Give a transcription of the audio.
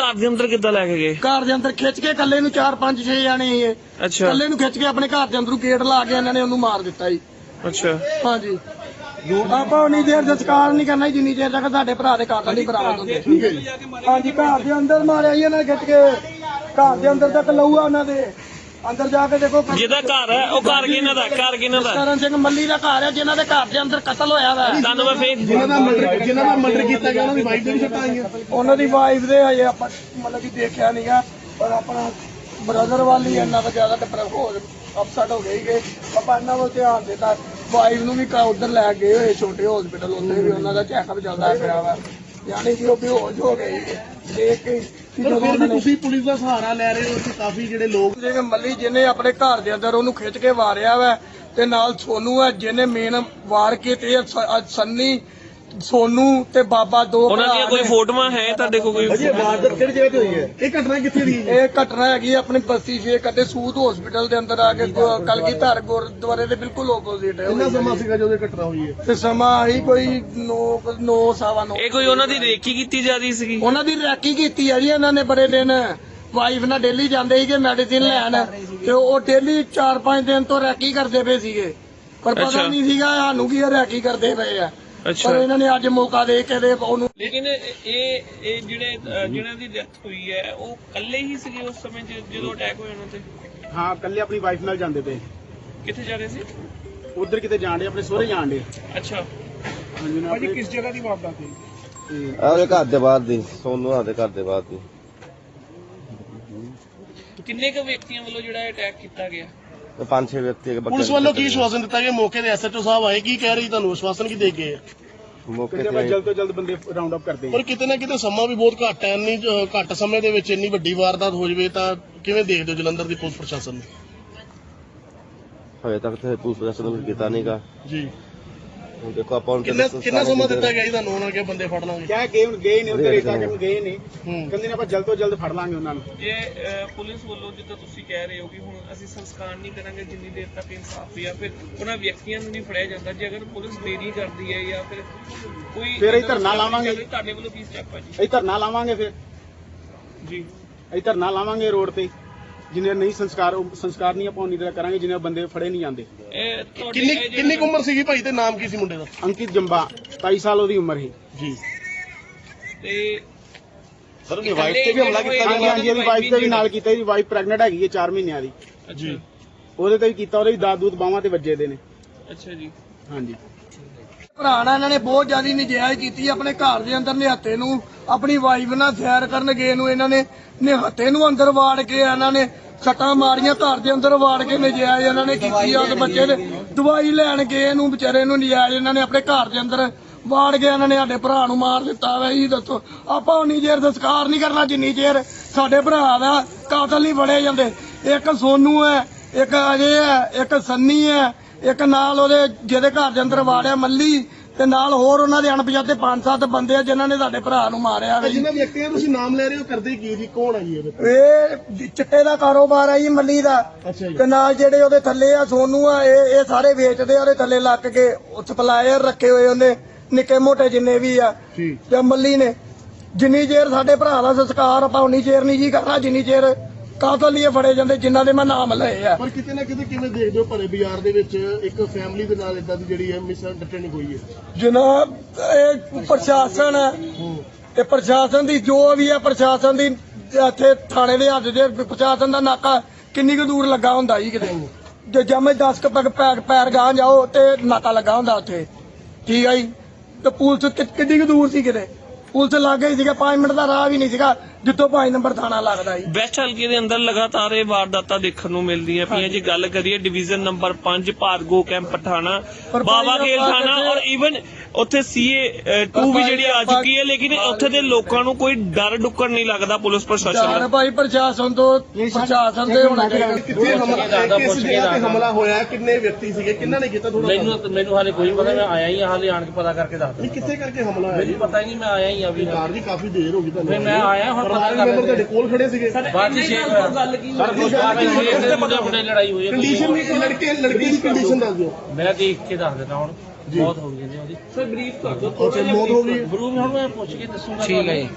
ਘਰ ਦੇ ਅੰਦਰ ਕਿੱਦਾਂ ਲੈ ਕੇ ਗਏ? ਘਰ ਦੇ ਅੰਦਰ ਖਿੱਚ ਕੇ ਇਕੱਲੇ ਨੂੰ 4 5 6 ਜਾਣੇ ਸੀ ਇਹ। ਅੱਛਾ। ਇਕੱਲੇ ਨੂੰ ਖਿੱਚ ਕੇ ਆਪਣੇ ਘਰ ਦੇ ਅੰਦਰੋਂ ਗੇਟ ਲਾ ਕੇ ਇਹਨਾਂ ਨੇ ਉਹਨੂੰ ਮਾਰ ਦਿੱਤਾ ਜੀ। ਅੱਛਾ। ਹਾਂਜੀ। ਆਪਾਂ ਉਨੀ ਦੇਰ ਜਸਕਾਰ ਨਹੀਂ ਕਰਨਾ ਜੀ, ਜਿੰਨੀ ਦੇਰ ਤੱਕ ਤੁਹਾਡੇ ਭਰਾ ਦੇ ਕਾਤਲ ਨਹੀਂ ਬਰਾਮਦ ਹੁੰਦੇ। ਹਾਂਜੀ ਘਰ ਦੇ ਅੰਦਰ ਮਾਰਿਆ ਜੀ ਇਹਨਾਂ ਨੇ ਖਿੱਚ ਕੇ। ਘਰ ਦੇ ਅੰਦਰ ਤੱਕ ਲਊਆ ਉਹਨਾਂ ਦੇ। ਅੰਦਰ ਜਾ ਕੇ ਦੇਖੋ ਜਿਹਦਾ ਘਰ ਹੈ ਉਹ ਘਰ ਕਿਹਨਾਂ ਦਾ ਘਰ ਕਿਹਨਾਂ ਦਾ ਕਰਨ ਸਿੰਘ ਮੱਲੀ ਦਾ ਘਰ ਹੈ ਜਿਨ੍ਹਾਂ ਦੇ ਘਰ ਦੇ ਅੰਦਰ ਕਤਲ ਹੋਇਆ ਵਾ। ਤੁਹਾਨੂੰ ਮੈਂ ਫੇਰ ਜਿਨ੍ਹਾਂ ਦਾ ਮਰਡਰ ਜਿਨ੍ਹਾਂ ਦਾ ਮਰਡਰ ਕੀਤਾ ਗਿਆ ਉਹਨਾਂ ਦੀ ਵਾਈਫ ਦੇ ਵੀ ਸੱਟਾਂ ਆਈਆਂ। ਉਹਨਾਂ ਦੀ ਵਾਈਫ ਦੇ ਹਜੇ ਆਪਾਂ ਮਤਲਬ ਕਿ ਦੇਖਿਆ ਨਹੀਂਗਾ ਪਰ ਆਪਣਾ ਬ੍ਰਦਰ ਵਾਲੀ ਇੰਨਾ ਤਾਂ ਜ਼ਿਆਦਾ ਡਿਪਰੈਸ ਹੋ ਅਪਸੈਟ ਹੋ ਗਈ ਕਿ ਆਪਾਂ ਇਹਨਾਂ ਵੱਲ ਧਿਆਨ ਦਿੱਤਾ। ਵਾਈਫ ਨੂੰ ਵੀ ਕਾ ਉਧਰ ਲੈ ਗਏ ਹੋਏ ਛੋਟੇ ਹਸਪੀਟਲ ਉੱਥੇ ਵੀ ਉਹਨਾਂ ਦਾ ਚੈੱਕਅਪ ਚੱਲਦਾ ਪਿਆ ਵਾ। ਯਾਨੀ ਕਿ ਉਹ ਬੇਹੋਸ਼ ਹੋ ਗਈ। ਦੇਖ ਕੇ ਫਿਰ ਉਹਨਾਂ ਵੀ ਨੇ ਤੁਸੀਂ ਪੁਲਿਸ ਦਾ ਸਹਾਰਾ ਲੈ ਰਹੇ ਹੋ ਕਿ ਕਾਫੀ ਜਿਹੜੇ ਲੋਕ ਜਿਹੜੇ ਮੱਲੀ ਜਿਹਨੇ ਆਪਣੇ ਘਰ ਦੇ ਅੰਦਰ ਉਹਨੂੰ ਖਿੱਚ ਕੇ ਵਾਰਿਆ ਵਾ ਤੇ ਨਾਲ ਸੋਨੂ ਹੈ ਜਿਹਨੇ ਮੇਨ ਵਾਰ ਕੇ ਤੇ ਇਹ ਸ- ਅੱਜ ਸੰਨੀ ਸੋਨੂ ਤੇ ਬਾਬਾ ਦੋ ਉਹਨਾਂ ਦੀਆਂ ਕੋਈ। ਫੋਟੋਆਂ ਹੈ? ਤੁਹਾਡੇ ਕੋਲ ਕੋਈ ਵਾਰਦਾਤ ਕਿਹੜੀ ਜਗ੍ਹਾ ਤੇ ਹੋਈ ਹੈ? ਇਹ ਘਟਨਾ ਕਿੱਥੇ ਦੀ? ਹੈ ਇਹ ਘਟਨਾ ਹੈਗੀ ਆਪਣੀ ਬਸਤੀ ਛੇ ਕੱਦੇ ਸੂਤ ਹਸਪੀਟਲ ਦੇ ਅੰਦਰ ਆ ਕੇ ਕਲਗੀ ਧਾਰ ਗੁਰਦੁਆਰੇ ਦੇ ਬਿਲਕੁਲ ਆਪੋਜ਼ਿਟ ਹੈ ਕਿੰਨਾ ਸਮਾਂ ਸੀਗਾ ਜਦੋਂ ਇਹ ਘਟਨਾ ਹੋਈ ਹੈ? ਤੇ ਸਮਾਂ ਆਈ ਕੋਈ 9 9 ਸਵਾ 9 ਇਹ ਕੋਈ ਉਹਨਾਂ ਦੀ ਰੇਕੀ ਕੀਤੀ ਜਾ ਰਹੀ ਸੀਗੀ? ਉਹਨਾਂ ਦੀ ਰੈਕੀ ਕੀਤੀ ਆ ਜੀ ਇਹਨਾਂ ਨੇ ਬੜੇ ਦਿਨ। ਵਾਈਫ ਨਾਲ ਡੇਲੀ ਜਾਂਦੇ ਸੀਗੇ ਮੈਡੀਸਿਨ ਲੈਣ। ਤੇ ਉਹ ਡੇਲੀ 4-5 ਦਿਨ ਤੋਂ ਰੈਕੀ ਕਰਦੇ ਪਏ ਸੀਗੇ। ਪਰ ਪਤਾ। ਨਹੀਂ ਸੀਗਾ ਸਾਨੂੰ ਕੀ ਰੈਕੀ ਕਰਦੇ ਪਏ ਆ। ਪਰ ਅੱਛਾ ਇਹਨਾਂ ਨੇ ਅੱਜ ਮੌਕਾ ਦੇ ਕੇ ਦੇ ਉਹਨੂੰ ਲੇਕਿਨ ਇਹ ਇਹ ਜਿਹੜੇ ਜਿਹਨਾਂ ਦੀ ਡੈਥ ਹੋਈ ਹੈ ਉਹ ਇਕੱਲੇ ਹੀ ਸੀਗੇ ਉਸ ਸਮੇਂ ਜਦੋਂ ਅਟੈਕ ਹੋਇਆ ਉਹਨਾਂ ਤੇ? ਹਾਂ ਕੱਲੇ ਆਪਣੀ ਵਾਈਫ ਨਾਲ ਜਾਂਦੇ ਪਏ। ਕਿੱਥੇ ਜਾ ਰਹੇ ਸੀ? ਉਧਰ ਕਿਤੇ ਜਾਣ ਡੇ ਆਪਣੇ ਸਹੁਰੇ ਜਾਣ ਡੇ ਅੱਛਾ। ਹਾਂਜੀ ਨਾ ਆਪਣੇ ਕਿਸ ਜਗ੍ਹਾ ਦੀ ਵਾਰਦਾਤ ਹੋਈ? ਉਹਦੇ ਘਰ ਦੇ ਬਾਹਰ ਦੀ ਸੋਨੂ ਦੇ ਘਰ ਦੇ ਬਾਹਰ ਦੀ। ਕਿੰਨੇ ਕੁ ਵਿਅਕਤੀਆਂ ਵੱਲੋਂ ਜਿਹੜਾ ਅਟੈਕ ਕੀਤਾ ਗਿਆ? ਤੇ ਪੰਜ ਛੇ ਵਿਅਕਤੀ ਹੈਗੇ ਪੁਲਿਸ ਵੱਲੋਂ ਕੀ ਆਸ਼ਵਾਸਨ ਦਿੱਤਾ ਗਿਆ? ਮੌਕੇ ਦੇ ਐਸਐਚਓ ਸਾਹਿਬ ਆਏ ਕੀ ਕਹਿ ਰਹੀ ਤੁਹਾਨੂੰ? ਆਸ਼ਵਾਸਨ ਕੀ ਦੇ ਗਏ ਆ? ਮੌਕੇ ਤੇ ਜਲਦ ਤੋਂ ਜਲਦ ਬੰਦੇ ਰਾਉਂਡ ਅਪ ਕਰਦੇ ਪਰ ਕਿਤੇ ਨਾ ਕਿਤੇ ਸਮਾਂ ਵੀ ਬਹੁਤ ਘੱਟ ਹੈ ਇੰਨੀ ਅ, ਘੱਟ ਸਮੇਂ ਦੇ ਵਿੱਚ ਇੰਨੀ ਵੱਡੀ ਵਾਰਦਾਤ ਹੋ ਜਵੇ ਤਾਂ ਕਿਵੇਂ ਦੇਖਦੇ ਹੋ ਜਲੰਧਰ ਦੀ ਪੁਲਿਸ ਪ੍ਰਸ਼ਾਸਨ ਨੂੰ? ਹੋਏ ਤੱਕ ਤੇ ਪੁਲਿਸ ਪ੍ਰਸ਼ਾਸਨ ਨੇ ਕੀਤਾ ਨਹੀਂਗਾ ਜੀ। ਹੁਣ ਦੇਖੋ ਆਪਾਂ ਹੁਣ ਕਿੰਨਾ ਕਿੰਨਾ ਸਮਾਂ ਦਿੱਤਾ ਗਿਆ ਜੀ ਤੁਹਾਨੂੰ ਉਹਨਾਂ ਕੇ ਬੰਦੇ ਫੜ ਲਾਂਗੇ? ਕਿਆ ਗਏ ਹੁਣ ਗਏ ਨਹੀਂ ਉੱਧਰ ਇਸਾ ਕਿ ਗਏ ਨਹੀਂ? ਕਹਿੰਦੇ ਨੇ ਆਪਾਂ ਜਲਦ ਤੋਂ ਜਲਦ ਫੜ ਲਾਂਗੇ ਉਹਨਾਂ ਨੂੰ? ਜੇ ਪੁਲਿਸ ਵੱਲੋਂ ਜਿੱਦਾਂ ਤੁਸੀਂ ਕਹਿ ਰਹੇ ਹੋ ਕਿ ਹੁਣ ਅਸੀਂ ਸੰਸਕਾਰ ਨਹੀਂ ਕਰਾਂਗੇ ਜਿੰਨੀ ਦੇਰ ਤੱਕ ਇਨਸਾਫ ਜਾਂ ਫਿਰ ਉਹਨਾਂ ਵਿਅਕਤੀਆਂ ਨੂੰ ਨਹੀਂ ਫੜਿਆ ਜਾਂਦਾ। ਜੇ ਅਗਰ ਪੁਲਿਸ ਦੇਰੀ ਕਰਦੀ ਹੈ ਜਾਂ ਫਿਰ ਕੋਈ ਫਿਰ ਅਸੀਂ ਧਰਨਾ ਲਾਵਾਂਗੇ। ਤੁਹਾਡੇ ਵੱਲੋਂ ਕੀ ਸਟੈਪ ਹੈ ਜੀ? ਅਸੀਂ ਧਰਨਾ ਲਾਵਾਂਗੇ ਫਿਰ। ਜੀ। ਅਸੀਂ ਧਰਨਾ ਲਾਵਾਂਗੇ ਰੋਡ ਤੇ। ਜਿੰਨੇ ਨਹੀਂ ਸੰਸਕਾਰ ਸੰਸਕਾਰ ਨਹੀਂ ਆਪਾਂ ਉਨੀ ਦੇਰ ਕਰਾਂਗੇ ਜਿੰਨੇ ਬੰਦੇ ਫੜੇ ਨਹੀਂ ਜਾਂਦੇ। ਇਹ ਤੁਹਾਡੇ ਕਿੰਨੀ ਇਹ ਕਿੰਨੀ ਕੁ ਉਮਰ ਸੀਗੀ ਭਾਈ ਤੇ ਨਾਮ ਕੀ ਸੀ ਮੁੰਡੇ ਦਾ? ਅੰਕਿਤ ਜੰਬਾ 27 ਸਾਲ ਉਹਦੀ ਉਮਰ ਸੀ। ਜੀ। ਤੇ ਸਰ ਉਹਦੀ wife ਤੇ ਵੀ ਹਮਲਾ ਕੀਤਾ ਹਾਂਜੀ ਹਾਂਜੀ ਇਹਦੀ ਵਾਈਫ ਤੇ ਵੀ ਨਾਲ ਕੀਤਾ ਇਹਦੀ ਵਾਈਫ ਪ੍ਰੈਗਨੈਂਟ ਹੈਗੀ ਹੈ 4 ਮਹੀਨਿਆਂ ਦੀ। ਜੀ ਉਹਦੇ ਤੇ ਵੀ ਕੀਤਾ ਉਹਦੇ ਵੀ ਦਾਦ ਦੂਦ ਬਾਹਾਂ ਤੇ ਵੱਜੇ ਦੇ ਨੇ। ਅੱਛਾ ਜੀ। ਹਾਂਜੀ। ਭਰਾ ਨਾਲ ਇਹਨਾਂ ਨੇ ਬਹੁਤ ਜ਼ਿਆਦਾ ਨਜਾਇਜ਼ ਕੀਤੀ ਆਪਣੇ ਘਰ ਦੇ ਅੰਦਰ ਨਿਹੱਤੇ ਨੂੰ ਆਪਣੀ ਵਾਈਫ ਨਾਲ ਸੈਰ ਕਰਨ ਗਏ ਨੂੰ ਇਹਨਾਂ ਨੇ। ਨਿਹੱਤੇ ਨੂੰ ਅੰਦਰ ਵਾੜ ਕੇ ਇਹਨਾਂ ਨੇ ਸੱਟਾਂ ਮਾਰੀਆਂ, ਘਰ ਦੇ ਅੰਦਰ ਵਾੜ ਕੇ ਨਜਾਇਜ਼ ਇਹਨਾਂ ਨੇ ਕੀਤੀ ਆ ਉਸ ਬੱਚੇ ਦੇ ਦਵਾਈ ਲੈਣ ਗਏ ਇਹਨੂੰ ਵਿਚਾਰੇ ਨੂੰ ਨਜਾਇਜ਼ ਇਹਨਾਂ ਨੇ ਆਪਣੇ ਘਰ ਦੇ ਅੰਦਰ ਵਾੜ ਕੇ ਇਹਨਾਂ ਨੇ ਸਾਡੇ ਭਰਾ ਨੂੰ ਮਾਰ ਦਿੱਤਾ ਵਾ। ਇਹ ਦੱਸੋ, ਆਪਾਂ ਉਨੀ ਦੇਰ ਸੰਸਕਾਰ ਨਹੀਂ ਕਰਨਾ, ਜਿੰਨੀ ਦੇਰ ਸਾਡੇ ਭਰਾ ਦਾ ਕਾਤਲ ਨਹੀਂ ਫੜੇ ਜਾਂਦੇ। ਇੱਕ ਸੋਨੂ ਹੈ, ਇੱਕ ਅਜੇ ਹੈ, ਇੱਕ ਸੰਨੀ ਹੈ, ਇੱਕ ਨਾਲ ਉਹਦੇ ਜਿਹਦੇ ਘਰ ਦੇ ਅੰਦਰ ਵਾੜਿਆ ਮੱਲੀ। ਤੇ ਨਾਲ ਹੋਰ ਉਹਨਾਂ ਦੇ ਅਣਪਛਾਤੇ ਪੰਜ ਸੱਤ ਬੰਦੇ ਆ ਜਿਨ੍ਹਾਂ ਨੇ ਸਾਡੇ ਭਰਾ ਨੂੰ ਮਾਰਿਆ ਵਾ। ਜਿਨ੍ਹਾਂ ਵਿਅਕਤੀਆਂ ਤੁਸੀਂ ਨਾਮ ਲੈ ਰਹੇ ਹੋ ਕਰਦੇ ਕੀ ਜੀ? ਕੌਣ ਹੈ ਜੀ ਇਹ? ਇਹ ਚਿੱਟੇ ਦਾ ਕਾਰੋਬਾਰ ਆ ਜੀ ਮੱਲੀ ਦਾ। ਤੇ ਨਾਲ ਜਿਹੜੇ ਉਹਦੇ ਥੱਲੇ ਆ ਸੋਨੂ ਆ ਇਹ ਇਹ ਸਾਰੇ ਵੇਚਦੇ ਆ ਉਹਦੇ ਥੱਲੇ ਲੱਗ ਕੇ ਸਪਲਾਇਰ ਰੱਖੇ ਹੋਏ ਉਹਨੇ ਨਿੱਕੇ ਮੋਟੇ ਜਿੰਨੇ ਵੀ ਆ ਜੀ ਤੇ ਮੱਲੀ ਨੇ। ਜਿੰਨੀ ਚਿਰ ਸਾਡੇ ਭਰਾ ਦਾ ਸੰਸਕਾਰ ਆਪਾਂ ਉਨੀ ਚਿਰ ਨਹੀਂ ਜੀ ਕਰਨਾ ਜਿੰਨੀ ਚਿਰ ਕਾਤਲ ਇਹ ਫੜੇ ਜਾਂਦੇ ਜਿਨ੍ਹਾਂ ਦੇ ਮੈਂ ਨਾਮ ਲਏ ਆ। ਪਰ ਕਿਤੇ ਨਾ ਕਿਤੇ ਕਿਵੇਂ ਦੇਖਦੇ ਹੋ ਭਰੇ ਬਾਜ਼ਾਰ ਦੇ ਵਿੱਚ ਇੱਕ ਫੈਮਿਲੀ ਦੇ ਨਾਲ ਇਦਾਂ ਦੀ ਜਿਹੜੀ ਹੈ ਮਿਸ ਅੰਡਰਸਟੈਂਡਿੰਗ ਹੋਈ ਹੈ? ਜਨਾਬ ਇਹ ਪ੍ਰਸ਼ਾਸਨ ਹੈ। ਤੇ ਪ੍ਰਸ਼ਾਸਨ ਦੀ ਜੋ ਵੀ ਹੈ ਪ੍ਰਸ਼ਾਸਨ ਦੀ ਇੱਥੇ ਥਾਣੇ ਦੇ ਹੱਥ ਦੇ ਪ੍ਰਸ਼ਾਸਨ ਦਾ ਨਾਕਾ ਕਿੰਨੀ ਕੁ ਦੂਰ ਲੱਗਾ ਹੁੰਦਾ ਜੀ ਕਿਤੇ। ਜੇ ਜਮੇ 10 ਕ ਪੈਰ ਪੈਰ ਪੈਰ ਗਾਂ ਜਾਓ ਤੇ ਨਾਕਾ ਲੱਗਾ ਹੁੰਦਾ ਉੱਥੇ। ਠੀਕ ਹੈ ਜੀ। ਤੇ ਪੁਲਿਸ ਕਿ- ਕਿੰਨੀ ਕੁ ਦੂਰ ਸੀ ਕਿਤੇ? ਪੁਲਿਸ ਲੱਗ ਗਈ ਸੀਗਾ 5 ਮਿੰਟ ਦਾ ਰਾਹ ਵੀ ਨਹੀਂ ਸੀਗਾ ਜਿੱਥੋਂ 5 ਨੰਬਰ ਥਾਣਾ ਲੱਗਦਾ ਜੀ। ਵੈਸਟ ਹਲਕੇ ਦੇ ਅੰਦਰ ਲਗਾਤਾਰ ਇਹ ਵਾਰਦਾਤਾਂ ਦੇਖਣ ਨੂੰ ਮਿਲਦੀਆਂ ਪਈਆਂ। ਜੇ ਗੱਲ ਕਰੀਏ ਡਿਵੀਜ਼ਨ ਨੰਬਰ 5 ਭਾਰਗੋ ਕੈਂਪ ਪਠਾਣਾ ਬਾਬਾ ਖੇਲ ਥਾਣਾ ਔਰ ਈਵਨ ਉੱਥੇ ਸੀਏ 2 ਵੀ ਜਿਹੜੀ ਆ ਚੁੱਕੀ ਹੈ ਲੇਕਿਨ ਉੱਥੇ ਦੇ ਲੋਕਾਂ ਨੂੰ ਕੋਈ ਡਰ ਡੁੱਕਰ ਨਹੀਂ ਲੱਗਦਾ ਪੁਲਿਸ ਪ੍ਰਸ਼ਾਸਨ ਚਾਰ ਦਾ ਭਾਈ ਪ੍ਰਸ਼ਾਸਨ ਤੋਂ ਪ੍ਰਸ਼ਾਸਨ ਤੇ ਹੋਣਾ ਚਾਹੀਦਾ। ਕਿੱਥੇ ਹਮਲਾ ਕਿਸ ਜਗ੍ਹਾ ਤੇ ਹਮਲਾ ਹੋਇਆ? ਕਿੰਨੇ ਵਿਅਕਤੀ ਸੀਗੇ? ਕਿੰਨਾਂ ਨੇ ਕੀਤਾ? ਥੋੜਾ ਮੈਨੂੰ ਮੈਨੂੰ ਹਾਲੇ ਕੋਈ ਪਤਾ ਮੈਂ ਆਇਆ ਹੀ ਹਾਲੇ ਆਣ ਕੇ ਪਤਾ ਕਰਕੇ ਦੱਸ ਕਿੱਥੇ ਕਰਕੇ ਹਮਲਾ ਹੋਇਆ ਜੀ? ਮੈਨੂੰ ਪਤਾ ਹੀ ਨਹੀਂ ਮੈਂ ਆਇਆ ਹੀ ਆ ਵੀ। ਕਾਰ ਦੀ ਕਾਫੀ ਦੇਰ ਹੋ ਗਈ ਤੁਹਾਨੂੰ। ਫਿਰ ਮੈਂ ਆਇਆ ਹੁਣ ਪਤਾ ਕਰ ਮੈਂਬਰ ਤੁਹਾਡੇ ਕੋਲ ਖੜੇ ਸੀਗੇ। ਬਾਅਦ ਚ ਸ਼ੇਰ ਗੱਲ ਕੀ ਸਰ ਸ਼ੇਰ ਦੇ ਮੁੰਡੇ ਮੁੰਡੇ ਲੜਾਈ ਹੋਈ ਹੈ ਕੰਡੀਸ਼ਨ ਵੀ ਲੜਕੇ ਲੜਕੀ ਦੀ ਕੰਡੀਸ਼ਨ ਦੱਸ ਦਿਓ। ਮੈਂ ਦੇਖ ਕੇ ਦੱਸ ਦਿੰਦਾ ਹੁਣ ਬਹੁਤ ਹੋ ਗਈ ਜੀ ਉਹਦੀ। ਸਰ ਬਰੀਫ ਕਰ ਦਿਓ। ਮੌਤ ਹੋ ਗਈ। ਬਰੂ ਹੁਣ ਮੈਂ ਪੁੱਛ ਕੇ ਦੱਸੂਗਾ ਠੀਕ ਹੈ ਜੀ।